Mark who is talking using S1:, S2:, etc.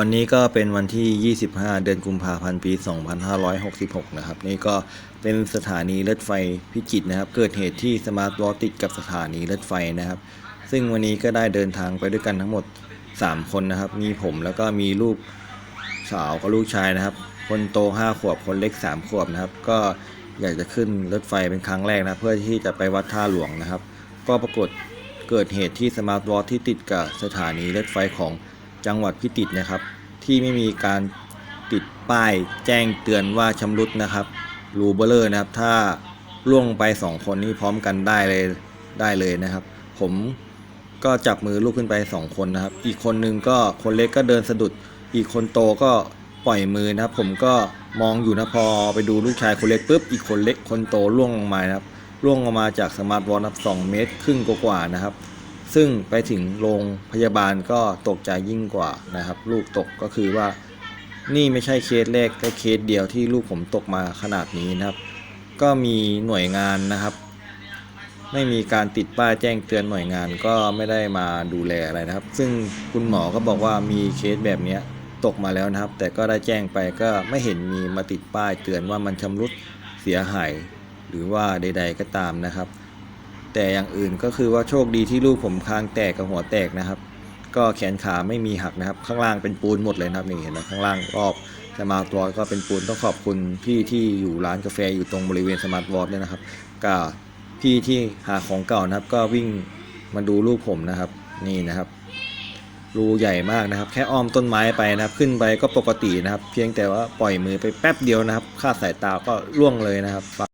S1: วันนี้ก็เป็นวันที่ 25 เดือนกุมภาพันธ์ปี 2566 นะครับ นี่ก็เป็นสถานีรถไฟพิจิตรนะครับ เกิดเหตุที่สมาร์ทวอลติดกับสถานีรถไฟนะครับ ซึ่งวันนี้ก็ได้เดินทางไปด้วยกันทั้งหมด 3 คนนะครับ มีผมแล้วก็มีลูกสาวกับลูกชายนะครับ คนโต 5 ขวบ คนเล็ก 3 ขวบนะครับ ก็อยากจะขึ้นรถไฟเป็นครั้งแรกนะเพื่อที่จะไปวัดท่าหลวงนะครับ ก็ปรากฏเกิดเหตุที่สมาร์ทวอลที่ติดกับสถานีรถไฟของ จังหวัดพิจิตรนะครับ ที่ไม่มีการติดป้ายแจ้งเตือนว่าชำรุดนะครับรูเบลเลอร์นะครับ ถ้าล่วงไปสองคนนี้พร้อมกันได้เลยได้เลยนะครับ ผมก็จับมือลูกขึ้นไปสองคนนะครับ อีกคนนึงก็คนเล็กก็เดินสะดุด อีกคนโตก็ปล่อยมือนะครับ ผมก็มองอยู่นะพอไปดูลูกชายคนเล็กปุ๊บอีกคนเล็กคนโตล่วงลงมานะครับล่วงลงมาจากสมาร์ทวอลนับสองเมตรครึ่งกว่าๆนะครับ ซึ่งไปถึงโรงพยาบาลก็ตกใจยิ่งกว่านะครับ ลูกตกก็คือว่า นี่ไม่ใช่เคสแรกแต่เคสเดียวที่ลูกผมตกมาขนาดนี้นะครับ ก็มีหน่วยงานนะครับ ไม่มีการติดป้ายแจ้งเตือนหน่วยงานก็ไม่ได้มาดูแลอะไรนะครับ ซึ่งคุณหมอก็บอกว่ามีเคสแบบนี้ตกมาแล้วนะครับ แต่ก็ได้แจ้งไปก็ไม่เห็นมีมาติดป้ายเตือนว่ามันชำรุดเสียหายหรือว่าใด ๆก็ตามนะครับ แต่อย่างอื่นก็คือว่าโชคดีที่ลูกผมคางแตกกับหัวแตกนะครับ ก็แขนขาไม่มีหักนะครับ ข้างล่างเป็นปูนหมดเลยนะครับนี่เห็นไหมข้างล่างรอบสมาร์ทวอทก็เป็นปูนต้องขอบคุณพี่ที่อยู่ร้านกาแฟอยู่ตรงบริเวณสมาร์ทวอทเนี่ยนะครับกับพี่ที่หาของเก่านะครับ ก็วิ่งมาดูลูกผมนะครับ นี่นะครับรูใหญ่มากนะครับ แค่อ้อมต้นไม้ไปนะครับ ขึ้นไปก็ปกตินะครับ เพียงแต่ว่าปล่อยมือไปแป๊บเดียวนะครับคาดสายตาก็ร่วงเลยนะครับ